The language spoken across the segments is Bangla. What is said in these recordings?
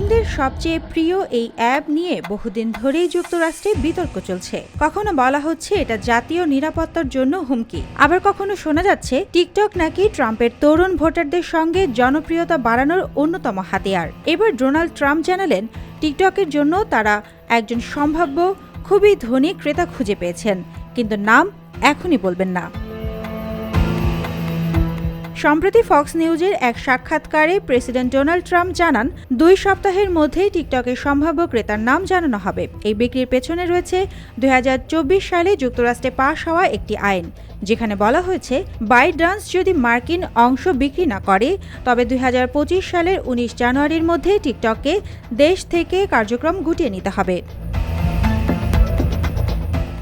তরুণদের সবচেয়ে প্রিয় এই অ্যাপ নিয়ে বহুদিন ধরেই যুক্তরাষ্ট্রে বিতর্ক চলছে। কখনো বলা হচ্ছে এটা জাতীয় নিরাপত্তার জন্য হুমকি। আবার কখনো শোনা যাচ্ছে টিকটক নাকি ট্রাম্পের তরুণ ভোটারদের সঙ্গে জনপ্রিয়তা বাড়ানোর অন্যতম হাতিয়ার। এবার ডোনাল্ড ট্রাম্প জানালেন, টিকটকের জন্য তারা একজন সম্ভাব্য, খুবই ধনী ক্রেতা খুঁজে পেয়েছেন। কিন্তু নাম এখনই বলবেন না। সম্প্রতি ফক্স নিউজের এক সাক্ষাৎকারে প্রেসিডেন্ট ডোনাল্ড ট্রাম্প জানান, দুই সপ্তাহের মধ্যেই টিকটকের সম্ভাব্য ক্রেতার নাম জানানো হবে। এই বিক্রির পেছনে রয়েছে দুই হাজার চব্বিশ সালে যুক্তরাষ্ট্রে পাশ হওয়া একটি আইন, যেখানে বলা হয়েছে, বাইডান্স যদি মার্কিন অংশ বিক্রি না করে, তবে দুই হাজার পঁচিশ সালের উনিশ জানুয়ারির মধ্যে টিকটককে দেশ থেকে কার্যক্রম গুটিয়ে নিতে হবে।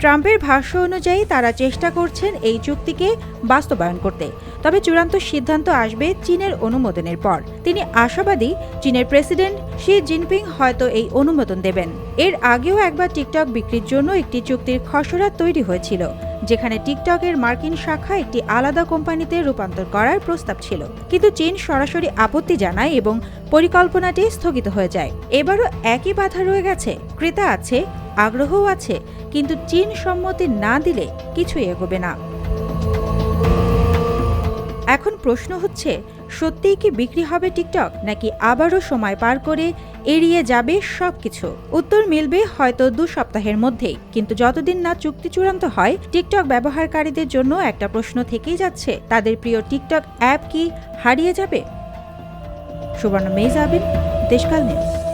ট্রাম্পের ভাষ্য অনুযায়ী তারা চেষ্টা করছেন এই চুক্তিকে বাস্তবায়ন করতে। তবে চূড়ান্ত সিদ্ধান্ত আসবে চীনের অনুমোদনের পর। তিনি আশাবাদী চীনের প্রেসিডেন্ট শি জিনপিং হয়তো এই অনুমোদন দেবেন। এর আগেও একবার টিকটক বিক্রির জন্য একটি চুক্তির খসড়া তৈরি হয়েছিল, যেখানে টিকটকের মার্কিন শাখা একটি আলাদা কোম্পানিতে রূপান্তর করার প্রস্তাব ছিল। কিন্তু চীন সরাসরি আপত্তি জানায় এবং পরিকল্পনাটি স্থগিত হয়ে যায়। এবারও একই বাধা রয়ে গেছে। ক্রেতা আছে আগ্রহও আছে, কিন্তু চীন সম্মতি না দিলে কিছুই এগোবে না। এখন প্রশ্ন হচ্ছে, সত্যিই কি বিক্রি হবে টিকটক, নাকি আবারও সময় পার করে এড়িয়ে যাবে সব কিছু উত্তর মিলবে হয়তো দু সপ্তাহের মধ্যেই, কিন্তু যতদিন না চুক্তি চূড়ান্ত হয়, টিকটক ব্যবহারকারীদের জন্য একটা প্রশ্ন থেকেই যাচ্ছে, তাদের প্রিয় টিকটক অ্যাপ কি হারিয়ে যাবে? সুবর্ণ মেজাবিন দেশকাল নিউজ।